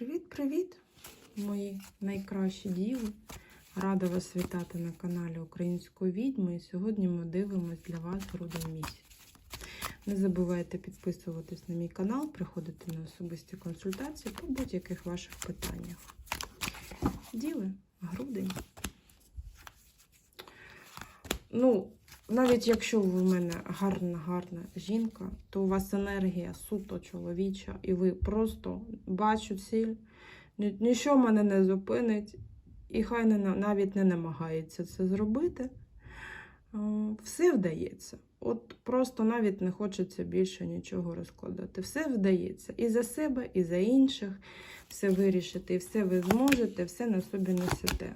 Привіт-привіт, мої найкращі діви. Рада вас вітати на каналі Української відьми. І сьогодні ми дивимось для вас грудень місяць. Не забувайте підписуватись на мій канал, приходити на особисті консультації по будь-яких ваших питаннях. Діви, грудень. Ну, навіть якщо ви в мене гарна, гарна жінка, то у вас енергія суто чоловіча, і ви просто бачу ціль, нічого мене не зупинить, і хай не, навіть не намагається це зробити. Е, Все вдається. От просто навіть не хочеться більше нічого розкладати. Все вдається. І за себе, і за інших. Все вирішити, і все ви зможете, все на собі несете.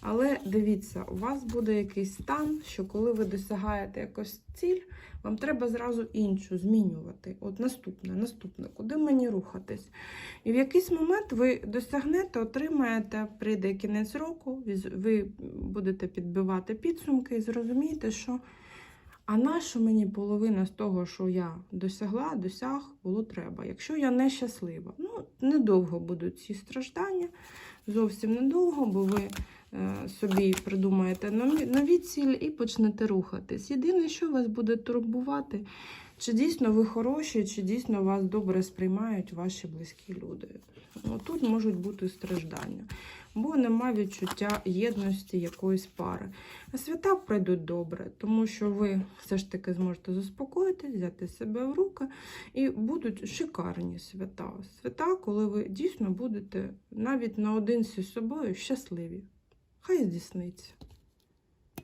Але дивіться, у вас буде якийсь стан, що коли ви досягаєте якось ціль, вам треба зразу іншу змінювати. От наступне, наступне, куди мені рухатись? І в якийсь момент ви досягнете, отримаєте, прийде кінець року, ви будете підбивати підсумки і зрозумієте, що а на що мені половина з того, що я досягла, досяг, було треба. Якщо я не щаслива, ну недовго будуть ці страждання, зовсім недовго, бо ви собі придумаєте нові, цілі і почнете рухатись. Єдине, що вас буде турбувати, чи дійсно ви хороші, чи дійсно вас добре сприймають ваші близькі люди. Ну, тут можуть бути страждання, бо нема відчуття єдності якоїсь пари. А свята пройдуть добре, тому що ви все ж таки зможете заспокоїтись, взяти себе в руки, і будуть шикарні свята. Свята, коли ви дійсно будете навіть наодинці з собою щасливі. Хай здійсниться.